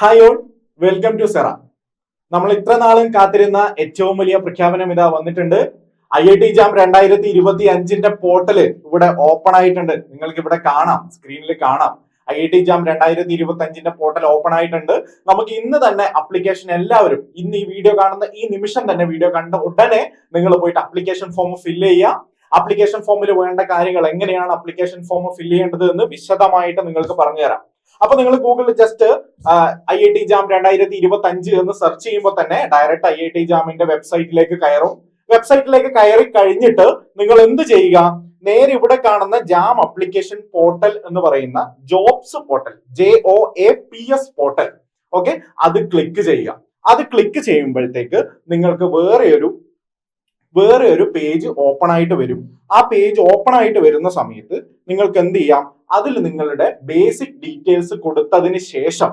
Hi all welcome to സെറ നമ്മൾ ഇത്ര നാളും കാത്തിരുന്ന ഏറ്റവും വലിയ പ്രഖ്യാപനം ഇതാ വന്നിട്ടുണ്ട്. ഐ ഐ ടി ജാം രണ്ടായിരത്തി ഇരുപത്തി അഞ്ചിന്റെ പോർട്ടൽ ഇവിടെ ഓപ്പൺ ആയിട്ടുണ്ട്. നിങ്ങൾക്ക് ഇവിടെ കാണാം സ്ക്രീനിൽ കാണാം. ഐ ഐ ടി ജാം രണ്ടായിരത്തി ഇരുപത്തി അഞ്ചിന്റെ പോർട്ടൽ ഓപ്പൺ ആയിട്ടുണ്ട്. നമുക്ക് ഇന്ന് തന്നെ അപ്ലിക്കേഷൻ എല്ലാവരും ഇന്ന് ഈ വീഡിയോ കാണുന്ന ഈ നിമിഷം തന്നെ വീഡിയോ കണ്ട ഉടനെ നിങ്ങൾ പോയിട്ട് അപ്ലിക്കേഷൻ ഫോം ഫില്ല് ചെയ്യുക. അപ്ലിക്കേഷൻ ഫോമിൽ വേണ്ട കാര്യങ്ങൾ എങ്ങനെയാണ് അപ്ലിക്കേഷൻ ഫോം ഫില്ല് ചെയ്യേണ്ടത് എന്ന് വിശദമായിട്ട് നിങ്ങൾക്ക് പറഞ്ഞുതരാം. അപ്പൊ നിങ്ങൾ ഗൂഗിളിൽ just I I T JAM രണ്ടായിരത്തി ഇരുപത്തി അഞ്ച് എന്ന് സെർച്ച് ചെയ്യുമ്പോൾ തന്നെ ഡയറക്റ്റ് ഐ ഐ ടി ജാമിന്റെ വെബ്സൈറ്റിലേക്ക് കയറും. വെബ്സൈറ്റിലേക്ക് കയറി കഴിഞ്ഞിട്ട് നിങ്ങൾ എന്ത് ചെയ്യുക? നേരെ ഇവിടെ കാണുന്ന ജാം അപ്ലിക്കേഷൻ പോർട്ടൽ എന്ന് പറയുന്ന jobs portal J O A P S portal okay അത് ക്ലിക്ക് ചെയ്യുക. അത് ക്ലിക്ക് ചെയ്യുമ്പോഴത്തേക്ക് നിങ്ങൾക്ക് വേറെ ഒരു വേറെ ഒരു പേജ് ഓപ്പൺ ആയിട്ട് വരും. ആ പേജ് ഓപ്പൺ ആയിട്ട് വരുന്ന സമയത്ത് നിങ്ങൾക്ക് എന്ത് ചെയ്യാം? അതിൽ നിങ്ങളുടെ ബേസിക് ഡീറ്റെയിൽസ് കൊടുത്തതിന് ശേഷം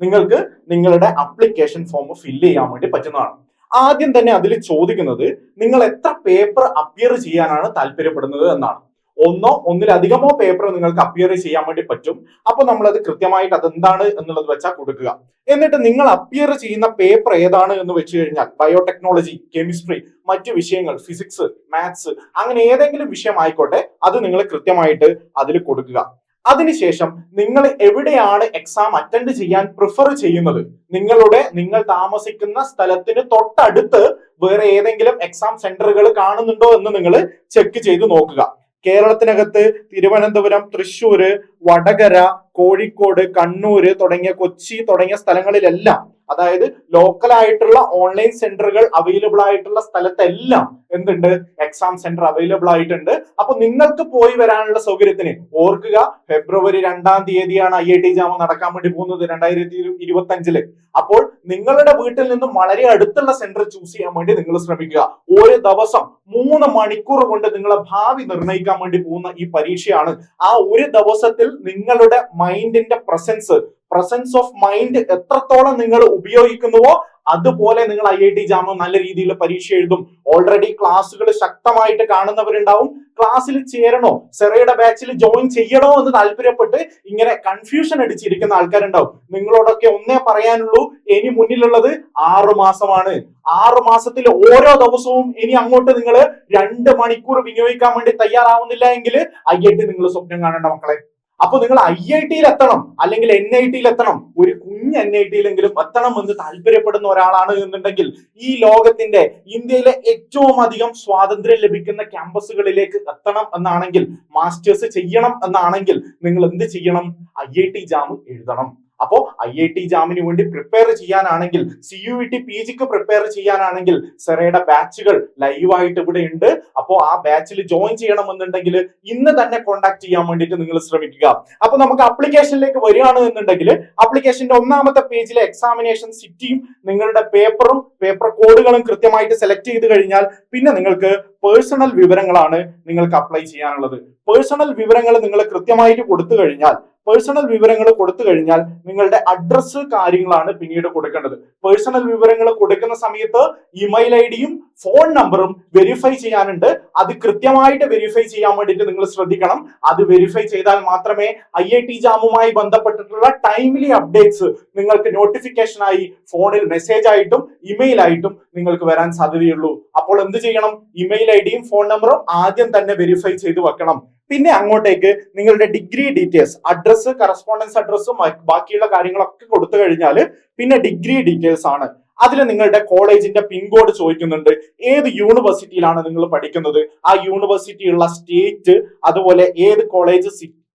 നിങ്ങൾക്ക് നിങ്ങളുടെ അപ്ലിക്കേഷൻ ഫോം ഫില്ല് ചെയ്യാൻ വേണ്ടി പറ്റുന്നതാണ്. ആദ്യം തന്നെ അതിൽ ചോദിക്കുന്നത് നിങ്ങൾ എത്ര പേപ്പർ അപ്പിയർ ചെയ്യാനാണ് താല്പര്യപ്പെടുന്നത് എന്നാണ്. ഒന്നോ ഒന്നിലധികമോ പേപ്പർ നിങ്ങൾക്ക് അപ്പിയർ ചെയ്യാൻ വേണ്ടി പറ്റും. അപ്പൊ നമ്മൾ അത് കൃത്യമായിട്ട് അതെന്താണ് എന്നുള്ളത് വെച്ചാൽ കൊടുക്കുക. എന്നിട്ട് നിങ്ങൾ അപ്പിയർ ചെയ്യുന്ന പേപ്പർ ഏതാണ് എന്ന് വെച്ച് കഴിഞ്ഞാൽ ബയോടെക്നോളജി കെമിസ്ട്രി മറ്റു വിഷയങ്ങൾ ഫിസിക്സ് മാത്സ് അങ്ങനെ ഏതെങ്കിലും വിഷയം ആയിക്കോട്ടെ അത് നിങ്ങൾ കൃത്യമായിട്ട് അതിൽ കൊടുക്കുക. അതിനുശേഷം നിങ്ങൾ എവിടെയാണ് എക്സാം അറ്റൻഡ് ചെയ്യാൻ പ്രിഫർ ചെയ്യുന്നത്? നിങ്ങളുടെ നിങ്ങൾ താമസിക്കുന്ന സ്ഥലത്തിന് തൊട്ടടുത്ത് വേറെ ഏതെങ്കിലും എക്സാം സെന്ററുകൾ കാണുന്നുണ്ടോ എന്ന് നിങ്ങൾ ചെക്ക് ചെയ്ത് നോക്കുക. കേരളത്തിനകത്ത് തിരുവനന്തപുരം തൃശ്ശൂര് വടകര കോഴിക്കോട് കണ്ണൂര് തുടങ്ങിയ കൊച്ചി തുടങ്ങിയ സ്ഥലങ്ങളിലെല്ലാം അതായത് ലോക്കൽ ആയിട്ടുള്ള ഓൺലൈൻ സെന്ററുകൾ അവൈലബിൾ ആയിട്ടുള്ള സ്ഥലത്തെല്ലാം എന്തുണ്ട്? എക്സാം സെന്റർ അവൈലബിൾ ആയിട്ടുണ്ട്. അപ്പൊ നിങ്ങൾക്ക് പോയി വരാനുള്ള സൗകര്യത്തിന് ഓർക്കുക ഫെബ്രുവരി രണ്ടാം തീയതിയാണ് ഐ ഐ ടി ജാമ നടക്കാൻ വേണ്ടി പോകുന്നത് രണ്ടായിരത്തി ഇരുപത്തി അഞ്ചിൽ അപ്പോൾ നിങ്ങളുടെ വീട്ടിൽ നിന്നും വളരെ അടുത്തുള്ള സെന്റർ ചൂസ് ചെയ്യാൻ വേണ്ടി നിങ്ങൾ ശ്രമിക്കുക. ഒരു ദിവസം മൂന്ന് മണിക്കൂർ കൊണ്ട് നിങ്ങളെ ഭാവി നിർണയിക്കാൻ വേണ്ടി പോകുന്ന ഈ പരീക്ഷയാണ്. ആ ഒരു ദിവസത്തിൽ നിങ്ങളുടെ മൈൻഡിന്റെ പ്രസൻസ് പ്രസൻസ് ഓഫ് മൈൻഡ് എത്രത്തോളം നിങ്ങൾ ഉപയോഗിക്കുന്നുവോ അതുപോലെ നിങ്ങൾ ഐ ഐ ടി ജാമ നല്ല രീതിയിൽ പരീക്ഷ എഴുതും. ഓൾറെഡി ക്ലാസ്സുകൾ ശക്തമായിട്ട് കാണുന്നവരുണ്ടാവും. ക്ലാസ്സിൽ ചേരണോ? സെറയുടെ ബാച്ചിൽ ജോയിൻ ചെയ്യണോ എന്ന് താല്പര്യപ്പെട്ട് ഇങ്ങനെ കൺഫ്യൂഷൻ അടിച്ചിരിക്കുന്ന ആൾക്കാരുണ്ടാവും. നിങ്ങളോടൊക്കെ ഒന്നേ പറയാനുള്ളൂ ഇനി മുന്നിലുള്ളത് ആറു മാസമാണ്. ആറു മാസത്തിൽ ഓരോ ദിവസവും ഇനി അങ്ങോട്ട് നിങ്ങൾ രണ്ട് മണിക്കൂർ വിനിയോഗിക്കാൻ വേണ്ടി തയ്യാറാവുന്നില്ല എങ്കിൽ ഐ ഐ ടി നിങ്ങൾ സ്വപ്നം കാണേണ്ട മക്കളെ. അപ്പൊ നിങ്ങൾ ഐ ഐ ടിയിൽ എത്തണം അല്ലെങ്കിൽ എൻ ഐ ടിയിൽ എത്തണം ഒരു കുഞ്ഞ് എൻ ഐ ടിയിലെങ്കിലും എത്തണം എന്ന് താല്പര്യപ്പെടുന്ന ഒരാളാണ് എന്നുണ്ടെങ്കിൽ ഈ ലോകത്തിന്റെ ഇന്ത്യയിലെ ഏറ്റവും അധികം സ്വാതന്ത്ര്യം ലഭിക്കുന്ന ക്യാമ്പസുകളിലേക്ക് എത്തണം എന്നാണെങ്കിൽ മാസ്റ്റേഴ്സ് ചെയ്യണം എന്നാണെങ്കിൽ നിങ്ങൾ എന്ത് ചെയ്യണം? ഐ ഐ ടി ജാം എഴുതണം. അപ്പോ ഐ ഐ ടി ജാമിന് വേണ്ടി പ്രിപ്പയർ ചെയ്യാനാണെങ്കിൽ സി യു ടി പി ജിക്ക് പ്രിപ്പയർ ചെയ്യാനാണെങ്കിൽ സെറയുടെ ബാച്ചുകൾ ലൈവായിട്ട് ഇവിടെ ഉണ്ട്. അപ്പോ ആ ബാച്ചിൽ ജോയിൻ ചെയ്യണമെന്നുണ്ടെങ്കിൽ ഇന്ന് തന്നെ കോൺടാക്ട് ചെയ്യാൻ വേണ്ടിയിട്ട് നിങ്ങൾ ശ്രമിക്കുക. അപ്പൊ നമുക്ക് അപ്ലിക്കേഷനിലേക്ക് വരികയാണ് എന്നുണ്ടെങ്കിൽ അപ്ലിക്കേഷന്റെ ഒന്നാമത്തെ പേജിലെ എക്സാമിനേഷൻ സിറ്റിയും നിങ്ങളുടെ പേപ്പറും പേപ്പർ കോഡുകളും കൃത്യമായിട്ട് സെലക്ട് ചെയ്ത് കഴിഞ്ഞാൽ പിന്നെ നിങ്ങൾക്ക് പേഴ്സണൽ വിവരങ്ങളാണ് നിങ്ങൾക്ക് അപ്ലൈ ചെയ്യാനുള്ളത്. പേഴ്സണൽ വിവരങ്ങൾ നിങ്ങൾ കൃത്യമായിട്ട് കൊടുത്തു കഴിഞ്ഞാൽ പേഴ്സണൽ വിവരങ്ങൾ കൊടുത്തു കഴിഞ്ഞാൽ നിങ്ങളുടെ അഡ്രസ്സ് കാര്യങ്ങളാണ് പിന്നീട് കൊടുക്കേണ്ടത്. പേഴ്സണൽ വിവരങ്ങൾ കൊടുക്കുന്ന സമയത്ത് ഇമെയിൽ ഐ ഡിയും ഫോൺ നമ്പറും വെരിഫൈ ചെയ്യാനുണ്ട്. അത് കൃത്യമായിട്ട് വെരിഫൈ ചെയ്യാൻ വേണ്ടിയിട്ട് നിങ്ങൾ ശ്രദ്ധിക്കണം. അത് വെരിഫൈ ചെയ്താൽ മാത്രമേ ഐ ഐ ടി ജാമുമായി ബന്ധപ്പെട്ടിട്ടുള്ള ടൈംലി അപ്ഡേറ്റ്സ് നിങ്ങൾക്ക് നോട്ടിഫിക്കേഷനായി ഫോണിൽ മെസ്സേജ് ആയിട്ടും ഇമെയിൽ ആയിട്ടും നിങ്ങൾക്ക് വരാൻ സാധ്യതയുള്ളൂ. അപ്പോൾ എന്ത് ചെയ്യണം? ഇമെയിൽ ഐ ഡിയും ഫോൺ നമ്പറും ആദ്യം തന്നെ വെരിഫൈ ചെയ്ത് വെക്കണം. പിന്നെ അങ്ങോട്ടേക്ക് നിങ്ങളുടെ ഡിഗ്രി ഡീറ്റെയിൽസ് അഡ്രസ്സ് കറസ്പോണ്ടൻസ് അഡ്രസ്സും ബാക്കിയുള്ള കാര്യങ്ങളൊക്കെ കൊടുത്തു കഴിഞ്ഞാൽ പിന്നെ ഡിഗ്രി ഡീറ്റെയിൽസ് ആണ്. അതിൽ നിങ്ങളുടെ കോളേജിന്റെ പിൻകോഡ് ചോദിക്കുന്നുണ്ട്. ഏത് യൂണിവേഴ്സിറ്റിയിലാണ് നിങ്ങൾ പഠിക്കുന്നത്? ആ യൂണിവേഴ്സിറ്റിയുള്ള സ്റ്റേറ്റ് അതുപോലെ ഏത് കോളേജ്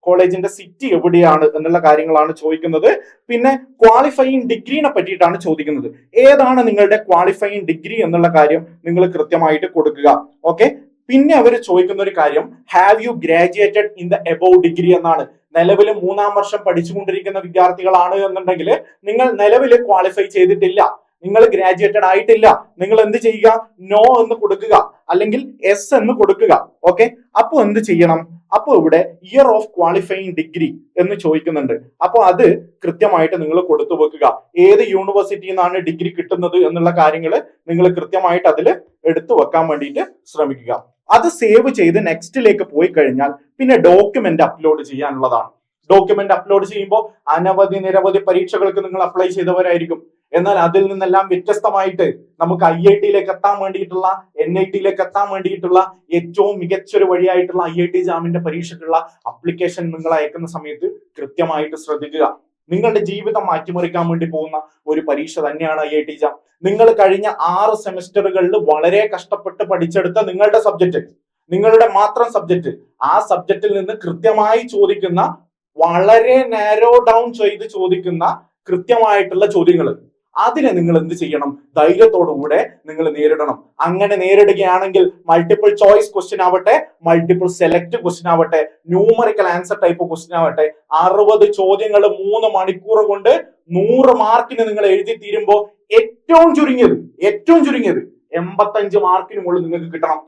കോളേജിന്റെ സിറ്റി എവിടെയാണ് എന്നുള്ള കാര്യങ്ങളാണ് ചോദിക്കുന്നത്. പിന്നെ ക്വാളിഫയിങ് ഡിഗ്രീനെ പറ്റിയിട്ടാണ് ചോദിക്കുന്നത്. ഏതാണ് നിങ്ങളുടെ ക്വാളിഫയിങ് ഡിഗ്രി എന്നുള്ള കാര്യം നിങ്ങൾ കൃത്യമായിട്ട് കൊടുക്കുക. ഓക്കെ പിന്നെ അവർ ചോദിക്കുന്ന ഒരു കാര്യം have you graduated in the above degree എന്നാണ്. നിലവിൽ മൂന്നാം വർഷം പഠിച്ചുകൊണ്ടിരിക്കുന്ന വിദ്യാർത്ഥികളാണ് എന്നുണ്ടെങ്കിൽ നിങ്ങൾ നിലവിൽ ക്വാളിഫൈ ചെയ്തിട്ടില്ല. നിങ്ങൾ ഗ്രാജുവേറ്റഡ് ആയിട്ടില്ല. നിങ്ങൾ എന്ത് ചെയ്യുക? നോ എന്ന് കൊടുക്കുക. അല്ലെങ്കിൽ എസ് എന്ന് കൊടുക്കുക. ഓക്കെ അപ്പോൾ എന്ത് ചെയ്യണം? അപ്പോൾ ഇവിടെ ഇയർ ഓഫ് ക്വാളിഫയിങ് ഡിഗ്രി എന്ന് ചോദിക്കുന്നുണ്ട്. അപ്പോൾ അത് കൃത്യമായിട്ട് നിങ്ങൾ കൊടുത്തു വെക്കുക. ഏത് യൂണിവേഴ്സിറ്റിയിൽ നിന്നാണ് ഡിഗ്രി കിട്ടുന്നത് എന്നുള്ള കാര്യങ്ങൾ നിങ്ങൾ കൃത്യമായിട്ട് അതിൽ എടുത്തു വെക്കാൻ വേണ്ടിയിട്ട് ശ്രമിക്കുക. അത് സേവ് ചെയ്ത് നെക്സ്റ്റിലേക്ക് പോയി കഴിഞ്ഞാൽ പിന്നെ ഡോക്യുമെന്റ് അപ്ലോഡ് ചെയ്യാനുള്ളതാണ്. ഡോക്യുമെന്റ് അപ്ലോഡ് ചെയ്യുമ്പോൾ അനവധി നിരവധി പരീക്ഷകൾക്ക് നിങ്ങൾ അപ്ലൈ ചെയ്തവരായിരിക്കും. എന്നാൽ അതിൽ നിന്നെല്ലാം വ്യത്യസ്തമായിട്ട് നമുക്ക് ഐ ഐ ടിയിലേക്ക് എത്താൻ വേണ്ടിയിട്ടുള്ള എൻ ഐ ടിയിലേക്ക് എത്താൻ വേണ്ടിയിട്ടുള്ള ഏറ്റവും മികച്ചൊരു വഴിയായിട്ടുള്ള ഐ ഐ ടി ജാമിന്റെ പരീക്ഷയ്ക്കുള്ള അപ്ലിക്കേഷൻ നിങ്ങൾ അയക്കുന്ന സമയത്ത് കൃത്യമായിട്ട് ശ്രദ്ധിക്കുക. നിങ്ങളുടെ ജീവിതം മാറ്റിമറിക്കാൻ വേണ്ടി പോകുന്ന ഒരു പരീക്ഷ തന്നെയാണ് ഐ ഐ ടി ജാം നിങ്ങൾ കഴിഞ്ഞ ആറ് സെമിസ്റ്ററുകളിൽ വളരെ കഷ്ടപ്പെട്ട് പഠിച്ചെടുത്ത നിങ്ങളുടെ സബ്ജക്റ്റ് നിങ്ങളുടെ മാത്രം സബ്ജക്റ്റ് ആ സബ്ജക്റ്റിൽ നിന്ന് കൃത്യമായി ചോദിക്കുന്ന വളരെ നാരോ ഡൗൺ ചെയ്ത് ചോദിക്കുന്ന കൃത്യമായിട്ടുള്ള ചോദ്യങ്ങൾ അതിനെ നിങ്ങൾ എന്ത് ചെയ്യണം? ധൈര്യത്തോടുകൂടെ നിങ്ങൾ നേരിടണം. അങ്ങനെ നേരിടുകയാണെങ്കിൽ മൾട്ടിപ്പിൾ ചോയ്സ് ക്വസ്റ്റ്യൻ ആവട്ടെ മൾട്ടിപ്പിൾ സെലക്ട് ക്വസ്റ്റ്യൻ ആവട്ടെ ന്യൂമറിക്കൽ ആൻസർ ടൈപ്പ് ക്വസ്റ്റ്യൻ ആവട്ടെ അറുപത് ചോദ്യങ്ങൾ മൂന്ന് മണിക്കൂർ കൊണ്ട് നൂറ് മാർക്കിന് നിങ്ങൾ എഴുതി തീരുമ്പോൾ ഏറ്റവും ചുരുങ്ങിയത് ഏറ്റവും ചുരുങ്ങിയത് എൺപത്തഞ്ച് മാർക്കിന് മുകളിൽ നിങ്ങൾക്ക് കിട്ടണം.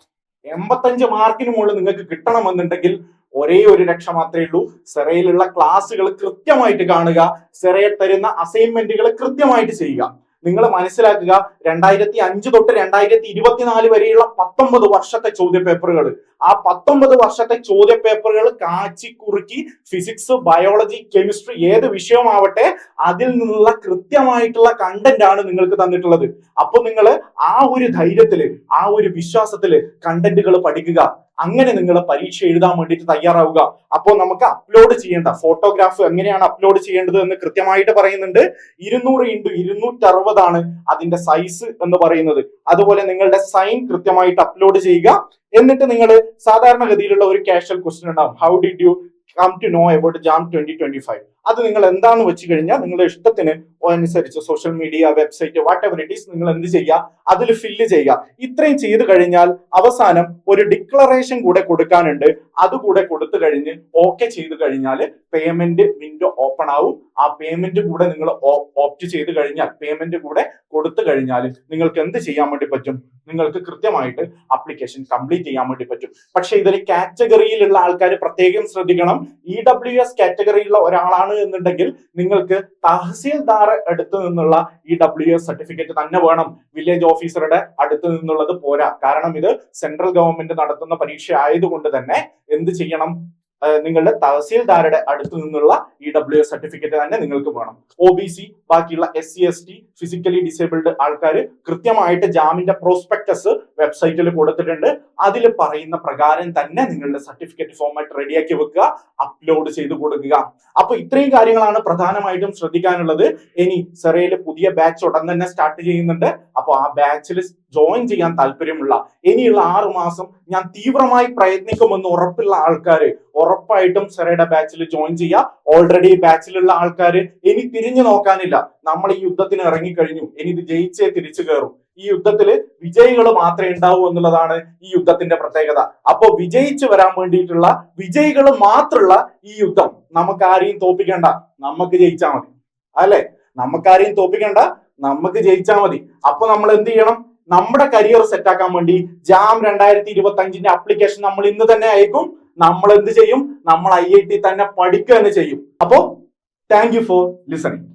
എൺപത്തഞ്ച് മാർക്കിന് മുകളിൽ നിങ്ങൾക്ക് കിട്ടണമെന്നുണ്ടെങ്കിൽ ഒരേ ഒരു രക്ഷ മാത്രമേ ഉള്ളൂ. സെറയിലുള്ള ക്ലാസ്സുകൾ കൃത്യമായിട്ട് കാണുക. സെറയിൽ തരുന്ന അസൈൻമെന്റുകൾ കൃത്യമായിട്ട് ചെയ്യുക. നിങ്ങൾ മനസ്സിലാക്കുക രണ്ടായിരത്തി അഞ്ച് തൊട്ട് രണ്ടായിരത്തി ഇരുപത്തിനാല് വരെയുള്ള പത്തൊമ്പത് വർഷത്തെ ചോദ്യപേപ്പറുകൾ ആ പത്തൊമ്പത് വർഷത്തെ ചോദ്യപേപ്പറുകൾ കാച്ചി കുറുക്കി ഫിസിക്സ് ബയോളജി കെമിസ്ട്രി ഏത് വിഷയമാവട്ടെ അതിൽ നിന്നുള്ള കൃത്യമായിട്ടുള്ള കണ്ടന്റ് ആണ് നിങ്ങൾക്ക് തന്നിട്ടുള്ളത്. അപ്പൊ നിങ്ങൾ ആ ഒരു ധൈര്യത്തിൽ ആ ഒരു വിശ്വാസത്തിൽ കണ്ടന്റുകൾ പഠിക്കുക. അങ്ങനെ നിങ്ങൾ പരീക്ഷ എഴുതാൻ വേണ്ടിയിട്ട് തയ്യാറാവുക. അപ്പോൾ നമുക്ക് അപ്ലോഡ് ചെയ്യേണ്ട ഫോട്ടോഗ്രാഫ് എങ്ങനെയാണ് അപ്ലോഡ് ചെയ്യേണ്ടത് എന്ന് കൃത്യമായിട്ട് പറയുന്നുണ്ട്. ഇരുന്നൂറ് ഇന്റു ഇരുന്നൂറ്റി അറുപതാണ് അതിന്റെ സൈസ് എന്ന് പറയുന്നത്. അതുപോലെ നിങ്ങളുടെ സൈൻ കൃത്യമായിട്ട് അപ്ലോഡ് ചെയ്യുക. എന്നിട്ട് നിങ്ങൾ സാധാരണഗതിയിലുള്ള ഒരു കാഷ്വൽ ക്വസ്റ്റ്യൻ ഉണ്ടാവും. How did you come to know about JAM twenty twenty five അത് നിങ്ങൾ എന്താന്ന് വെച്ച് കഴിഞ്ഞാൽ നിങ്ങളുടെ ഇഷ്ടത്തിന് അനുസരിച്ച് social media website whatever it is നിങ്ങൾ എന്ത് ചെയ്യുക അതിൽ ഫില്ല് ചെയ്യുക ഇത്രയും ചെയ്ത് കഴിഞ്ഞാൽ അവസാനം ഒരു ഡിക്ലറേഷൻ കൂടെ കൊടുക്കാനുണ്ട്. അതുകൂടെ കൊടുത്തു കഴിഞ്ഞ് ഓക്കെ ചെയ്ത് കഴിഞ്ഞാൽ പേയ്മെന്റ് വിൻഡോ ഓപ്പൺ ആവും. ആ പേയ്മെന്റ് കൂടെ നിങ്ങൾ ഓപ്റ്റ് ചെയ്ത് കഴിഞ്ഞാൽ പേയ്മെന്റ് കൂടെ കൊടുത്തു കഴിഞ്ഞാൽ നിങ്ങൾക്ക് എന്ത് ചെയ്യാൻ വേണ്ടി പറ്റും? നിങ്ങൾക്ക് കൃത്യമായിട്ട് അപ്ലിക്കേഷൻ കംപ്ലീറ്റ് ചെയ്യാൻ വേണ്ടി പറ്റും. പക്ഷേ ഇതിൽ കാറ്റഗറിയിലുള്ള ആൾക്കാർ പ്രത്യേകം ശ്രദ്ധിക്കണം. ഇ ഡബ്ല്യു എസ് കാറ്റഗറിയിലുള്ള ഒരാളാണ് എന്നുണ്ടെങ്കിൽ നിങ്ങൾക്ക് തഹസീൽദാർ അടുത്ത് നിന്നുള്ള ഈ ഡബ്ല്യു എസ് സർട്ടിഫിക്കറ്റ് തന്നെ വേണം. വില്ലേജ് ഓഫീസറുടെ അടുത്ത് നിന്നുള്ളത് പോരാ. കാരണം ഇത് സെൻട്രൽ ഗവൺമെന്റ് നടത്തുന്ന പരീക്ഷ ആയതുകൊണ്ട് തന്നെ എന്ത് ചെയ്യണം? നിങ്ങളുടെ തഹസീൽദാരുടെ അടുത്തു നിന്നുള്ള ഇ ഡബ്ല്യു എസ് സർട്ടിഫിക്കറ്റ് തന്നെ നിങ്ങൾക്ക് വേണം. ഒ ബി സി ബാക്കിയുള്ള S C S T physically disabled ആൾക്കാർ കൃത്യമായിട്ട് ജാമിന്റെ പ്രോസ്പെക്ടസ് വെബ്സൈറ്റിൽ കൊടുത്തിട്ടുണ്ട്. അതിൽ പറയുന്ന പ്രകാരം തന്നെ നിങ്ങളുടെ സർട്ടിഫിക്കറ്റ് ഫോമായിട്ട് റെഡിയാക്കി വെക്കുക അപ്ലോഡ് ചെയ്ത് കൊടുക്കുക. അപ്പൊ ഇത്രയും കാര്യങ്ങളാണ് പ്രധാനമായിട്ടും ശ്രദ്ധിക്കാനുള്ളത്. ഇനി സെറയിൽ പുതിയ ബാച്ച് ഉടൻ തന്നെ സ്റ്റാർട്ട് ചെയ്യുന്നുണ്ട്. അപ്പോൾ ആ ബാച്ചിൽ ജോയിൻ ചെയ്യാൻ താല്പര്യമുള്ള ഇനിയുള്ള ആറു മാസം ഞാൻ തീവ്രമായി പ്രയത്നിക്കുമെന്ന് ഉറപ്പുള്ള ആൾക്കാർ ഉറപ്പായിട്ടും സെറയുടെ ബാച്ചിൽ ജോയിൻ ചെയ്യുക ഓൾറെഡി ബാച്ചിലുള്ള ആൾക്കാർ ഇനി തിരിഞ്ഞു നോക്കാനില്ല. നമ്മൾ ഈ യുദ്ധത്തിന് ഇറങ്ങിക്കഴിഞ്ഞു. ഇനി ഇത് ജയിച്ചേ തിരിച്ചു കയറും ഈ യുദ്ധത്തിൽ വിജയികൾ മാത്രമേ ഉണ്ടാവൂ എന്നുള്ളതാണ് ഈ യുദ്ധത്തിന്റെ പ്രത്യേകത. അപ്പോ വിജയിച്ചു വരാൻ വേണ്ടിയിട്ടുള്ള വിജയികൾ മാത്രമുള്ള ഈ യുദ്ധം നമുക്ക് ആരെയും തോപ്പിക്കണ്ട നമുക്ക് ജയിച്ചാൽ മതി. അല്ലെ? നമുക്കാരെയും തോപ്പിക്കണ്ട നമുക്ക് ജയിച്ചാൽ മതി. അപ്പൊ നമ്മൾ എന്ത് ചെയ്യണം? നമ്മുടെ കരിയർ സെറ്റ് ആക്കാൻ വേണ്ടി ജാം രണ്ടായിരത്തി ഇരുപത്തി അഞ്ചിന്റെ അപ്ലിക്കേഷൻ നമ്മൾ ഇന്ന് തന്നെ അയക്കും. നമ്മൾ എന്ത് ചെയ്യും? നമ്മൾ ഐ ഐ ടി തന്നെ പഠിക്കുക തന്നെ ചെയ്യും. അപ്പോ താങ്ക് യു ഫോർ ലിസണിങ്